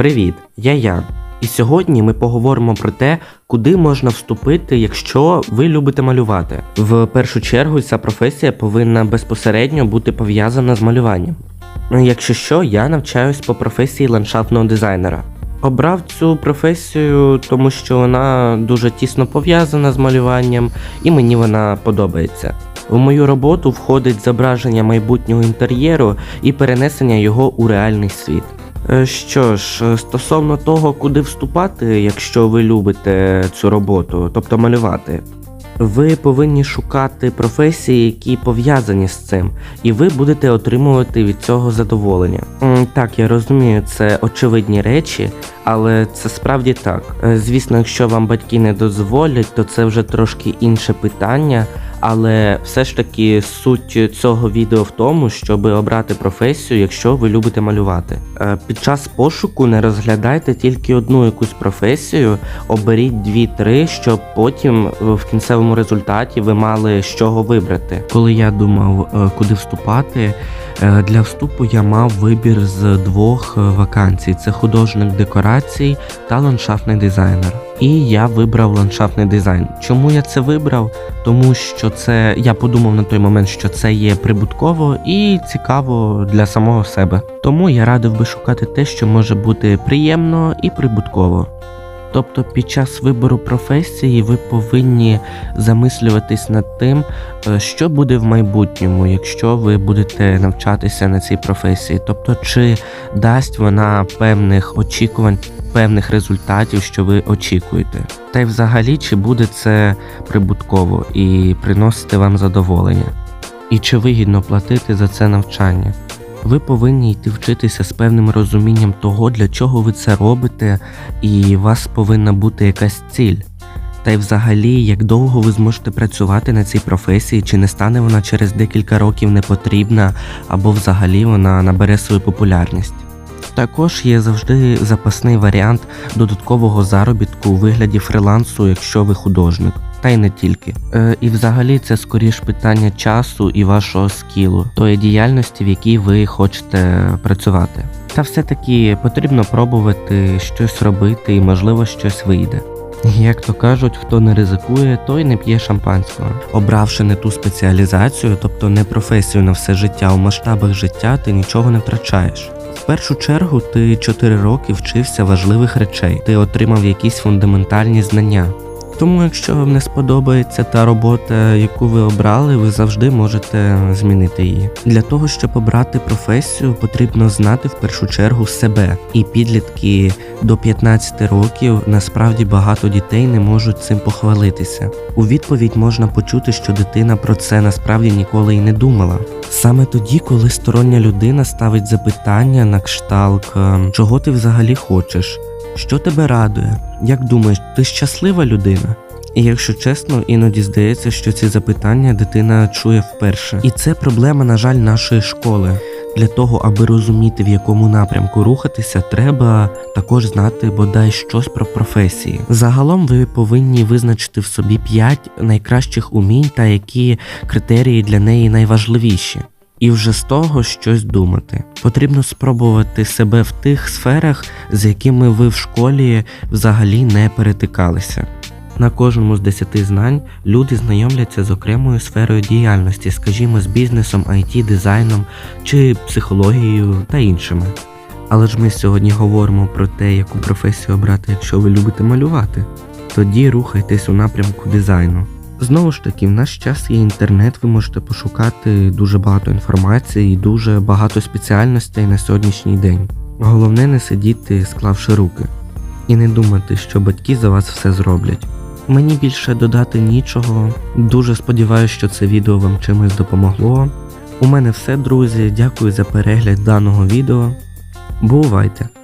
Привіт, я Ян. І сьогодні ми поговоримо про те, куди можна вступити, якщо ви любите малювати. В першу чергу ця професія повинна безпосередньо бути пов'язана з малюванням. Ну, Якщо що, я навчаюсь по професії ландшафтного дизайнера. Обрав цю професію, тому що вона дуже тісно пов'язана з малюванням, і мені вона подобається. В мою роботу входить зображення майбутнього інтер'єру і перенесення його у реальний світ. Е, Що ж, е, стосовно того, куди вступати, якщо ви любите цю роботу, тобто малювати, ви повинні шукати професії, які пов'язані з цим, і ви будете отримувати від цього задоволення. Так, я розумію, це очевидні речі, але це справді так. Е, Звісно, якщо вам батьки не дозволять, то це вже трошки інше питання. Але все ж таки суть цього відео в тому, щоб обрати професію, якщо ви любите малювати. Е, Під час пошуку не розглядайте тільки одну якусь професію, оберіть дві-три, щоб потім в кінцевому результаті ви мали з чого вибрати. Коли я думав, е, куди вступати, е, для вступу я мав вибір з двох вакансій: це художник декорацій та ландшафтний дизайнер. І я вибрав ландшафтний дизайн. Чому я це вибрав? Тому що це я подумав на той момент, що це є прибутково і цікаво для самого себе. Тому я радив би шукати те, що може бути приємно і прибутково. Тобто під час вибору професії ви повинні замислюватись над тим, е, що буде в майбутньому, якщо ви будете навчатися на цій професії. Тобто, чи дасть вона певних очікувань, певних результатів, що ви очікуєте. Та й взагалі, чи буде це прибутково і приносити вам задоволення, і чи вигідно платити за це навчання. Ви повинні йти вчитися з певним розумінням того, для чого ви це робите, і у вас повинна бути якась ціль. Та й взагалі, як довго ви зможете працювати на цій професії, чи не стане вона через декілька років непотрібна, або взагалі вона набере свою популярність. Також є завжди запасний варіант додаткового заробітку у вигляді фрилансу, якщо ви художник. Та й не тільки. Е, і взагалі це скоріш питання часу і вашого скілу, тої діяльності, в якій ви хочете працювати. Та все-таки потрібно пробувати щось робити і, можливо, щось вийде. Як то кажуть, хто не ризикує, той не п'є шампанського. Обравши не ту спеціалізацію, тобто не професію на все життя у масштабах життя, ти нічого не втрачаєш. В першу чергу ти 4 роки вчився важливих речей, ти отримав якісь фундаментальні знання. Тому, якщо вам не сподобається та робота, яку ви обрали, ви завжди можете змінити її. Для того, щоб обрати професію, потрібно знати в першу чергу себе. І підлітки до 15 років насправді багато дітей не можуть цим похвалитися. У відповідь можна почути, що дитина про це насправді ніколи й не думала. Саме тоді, коли стороння людина ставить запитання на кшталт, «Ем, чого ти взагалі хочеш, що тебе радує, як думаєш, ти щаслива людина? І якщо чесно, іноді здається, що ці запитання дитина чує вперше. І це проблема, на жаль, нашої школи. Для того, аби розуміти, в якому напрямку рухатися, треба також знати бодай щось про професії. Загалом ви повинні визначити в собі 5 найкращих умінь та які критерії для неї найважливіші. І вже з того щось думати. Потрібно спробувати себе в тих сферах, з якими ви в школі взагалі не перетикалися. На кожному з десяти знань люди знайомляться з окремою сферою діяльності, скажімо, з бізнесом, IT, дизайном чи психологією та іншими. Але ж ми сьогодні говоримо про те, яку професію обрати, якщо ви любите малювати. Тоді рухайтесь у напрямку дизайну. Знову ж таки, в наш час є інтернет, ви можете пошукати дуже багато інформації і дуже багато спеціальностей на сьогоднішній день. Головне не сидіти, склавши руки, і не думати, що батьки за вас все зроблять. Мені більше додати нічого. Дуже сподіваюся, що це відео вам чимось допомогло. У мене все, друзі. Дякую за перегляд даного відео. Бувайте!